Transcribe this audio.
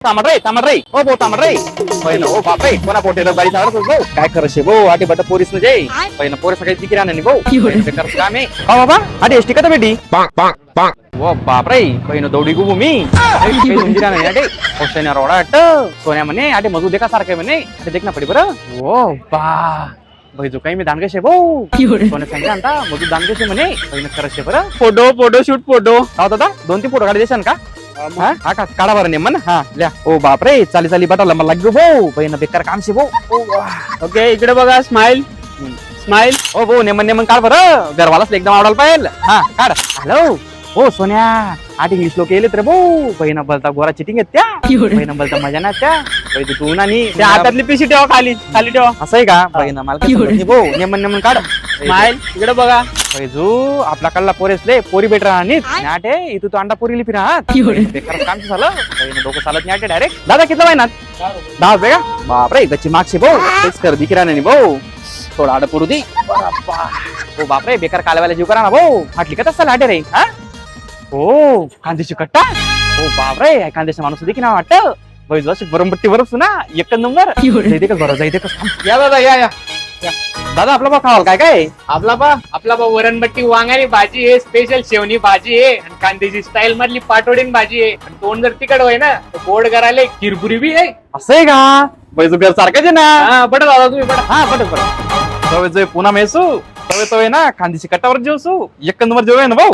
तामड रे तामड रे ओ भाऊ तामड रे पहिलं ओ बाप रे कोणा पोटेला बारी चालत भाऊ काय करस भाऊ आटे बट पोरीस म्हणजे. पहिलं पोरे सगळे तिकी राहणार भाऊ पहिलं ते करस काम आहे हो बाबा. आटे एसटी का बेटी ओ बाप रे पहिलं दौडी गुबू मी. राहणार आटे. औषधी रोडा अट्ट सोन्या म्हणे आटे मजू देखा सारखे म्हणे. आटे देख ना पडी बरं. ओ बा. भाई जो काही मी दान कसे भाऊ सोन्या सांगितलं आणता मजू दान कसे म्हणे. पहिलं करस बरं. Photo photo shoot photo. हा दादा. दोन तीन फोटो काढे देशाल का? हा? हा का? काढा बरं नेमन हा ल्या ओ बापरे चाली चाली बटाला मला लागू भाऊ बहीण बेकार काम शे भाऊ ओके इकडे बघा स्माइल स्माइल ओ भाऊ नेमन नेमन काढ बरं. घरवालाच एकदम आवडायला पाहिजे. हा काढ. हॅलो. हो सोन्या. आठ इंग्लिश लोक येलेत रे भाऊ. बहिणा बोलता गोरा चिटिंग येत त्या. बहिणा बोलता मजा ना त्या. बहिणी तू ना नी त्या हातातली पिशी ठेवा खाली खाली ठेवा. असं आहे का? बहिणा मला काय समजत नाही. भाऊ नेमन नेमन काढ. स्माइल इकडे बघा. बैजू आपला कडला पोरेसले पोरी बेटर राहणीत नाटे इथं तू अंडा पोरीली फिरहात बेकार काम झालं. बहिणी डोकं चालत नाही डायरेक्ट दादा किती महिन्यात? दहा रुपये का? बापरे गच्ची मागचे भाऊ. तेच कर दिकी राहणार भाऊ. थोडा आड पडू दे. हो बापरे बेकार कालवायला जीव करा ना भाऊ. फाटली का तसं लाटे रे? हा? हो कांद्याची कट्टा? हो बापरे कांद्याचा माणूस देखील ना वाटत? बैजू अशी बरमपट्टी बरच ना एक नंबर. जायते का बरं जायते का या दादा या या. दादा आपला भाऊ खावाल काय काय? आपला बा आपला बा वरणबट्टी वांगाची भाजी आहे स्पेशल शेवणी भाजी आहे आणि कांद्याची स्टाईल मधली पाटोडीन भाजी आहे. आणि तोंड जर तिकड होय ना तर गोड करायला एक किरपुरी बी आहे. असं आहे का? बैजू घर सारखंच आहे ना? हा बट दादा तुम्ही बट हा पटक पटक तवे जो पुन्हा मेसू. तवे तवे ना खांदीची कट्टावर जेवसू. एक नंबर जेव आहे ना भाऊ?